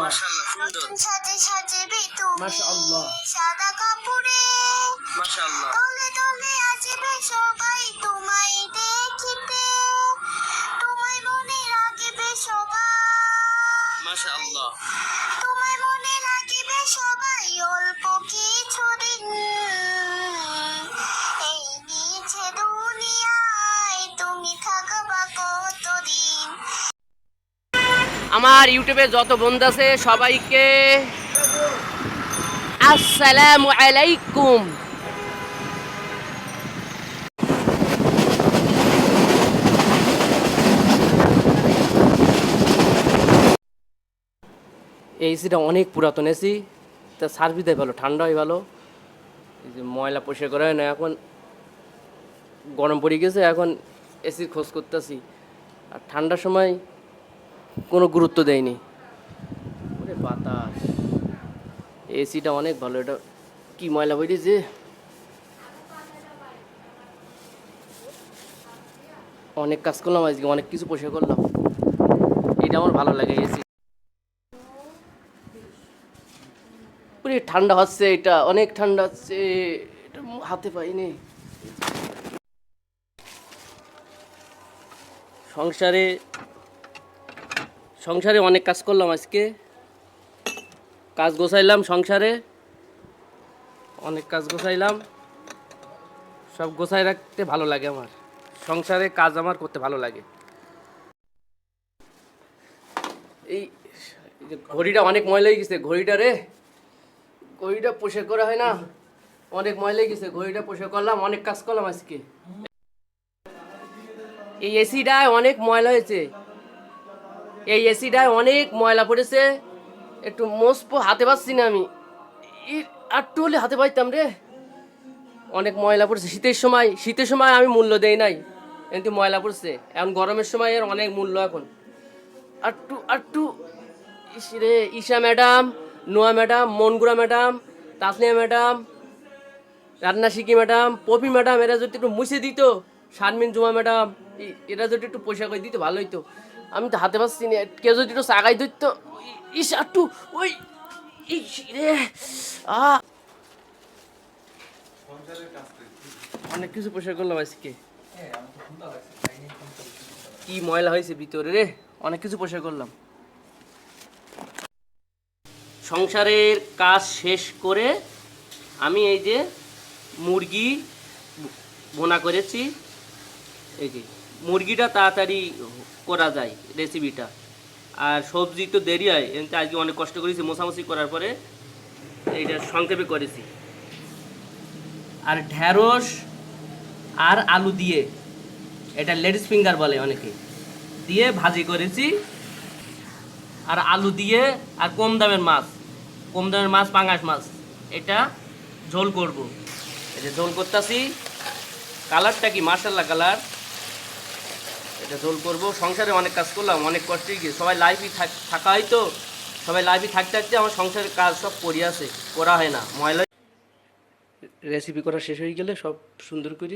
মাশাআল্লাহ নতুন সাজে সাজবে তুমি মাশাআল্লাহ। সাদা কাপড়ে। মাশাআল্লাহ। তলে তলে আসবে আমার ইউটিউবে যত বন্ধু আছে, সবাইকে আসসালামু আলাইকুম। এই এসিটা অনেক পুরাতন এসি তা সার্ভিস দেয় ভালো ঠান্ডা হয় ভালো। এই যে ময়লা পরিষ্কার করা হয় না, এখন গরম পড়ে গেছে, এখন এসির খোঁজ করতেছি। আর ঠান্ডার সময় কোনো গুরুত্ব দেয়নি। বাতাস। এসিটা অনেক ভালো, এটা কি ময়লা বেরিয়েছে অনেক কাজ করলাম আজকে, অনেক কিছু পয়সা করলাম। এটা আমার ভালো লাগে এসি পুরো ঠান্ডা হচ্ছে এটা, অনেক ঠান্ডা হচ্ছে, এটা হাতে পাইনি। সংসারে সংসারে অনেক কাজ করলাম আজকে। কাজ গোছাইলাম সংসারে। অনেক কাজ গোছাইলাম। সব গোছাই রাখতে ভালো লাগে আমার। সংসারে কাজ আমার করতে ভালো লাগে। এই ঘড়িটা অনেক ময়লা হয়ে গেছে, ঘড়িটা রে। ঘড়িটা পোষে করা হয় না। অনেক ময়লা গেছে, ঘড়িটা পোষে করলাম, অনেক কাজ করলাম আজকে। এই এসিটায় অনেক ময়লা হয়েছে। এই এসিটায় অনেক ময়লা পড়েছে। একটু মোসপো হাতে পাচ্ছি না আমি। একটু হলে হাতে পাইতাম রে। অনেক ময়লা পড়েছে। শীতের সময় শীতের সময় আমি মূল্য দেই নাই। কিন্তু ময়লা পড়ছে। এখন গরমের সময় এর অনেক মূল্য এখন। আটটু আটটু রে, ঈশা ম্যাডাম, নোয়া ম্যাডাম, মনগুড়া ম্যাডাম তাসলিয়া ম্যাডাম, রান্না শিখি ম্যাডাম, পপি ম্যাডাম, এরা যদি একটু মুছে দিত, শারমিন জুমা ম্যাডাম এরা যদি একটু পয়সা করে দিত ভালো হইতো। আমি তো হাতে পাচ্ছি না। কেউ যদি একটু সাগাই দিত ইস আটটু ওই রে, আ। অনেক কিছু পয়সা করলাম আজকে। কি ময়লা হয়েছে ভিতরে রে? অনেক কিছু পয়সা করলাম। সংসারের কাজ শেষ করে আমি এই যে মুরগি বোনা করেছি। এই যে। মুরগিটা তাড়াতাড়ি করা যায় রেসিপিটা আর সবজি তো দেরি হয় এমনি আজকে অনেক কষ্ট করেছি, মোছামুছি করার পরে এইটা সংক্ষেপে করেছি। আর ঢ্যাঁড়স আর আলু দিয়ে, এটা লেডিস ফিঙ্গার বলে অনেকে, দিয়ে ভাজি করেছি। আর আলু দিয়ে, আর কম দামের মাছ, কম দামের মাছ পাঙ্গাস মাছ, এটা ঝোল করব। এটা ঝোল করতেছি কালারটা কি? মার্শাল্লাহ কালার এটা ঝোল করব। সংসারে অনেক কাজ করলাম, অনেক কষ্টে গিয়ে। সবাই লাইফই থাকা হয় তো? সবাই লাইফই থাকতে থাকতে আমার সংসারের কাজ সব পড়ে আছে, করা হয় না। ময়লা রেসিপি করা শেষ হয়ে গেলে সব সুন্দর করে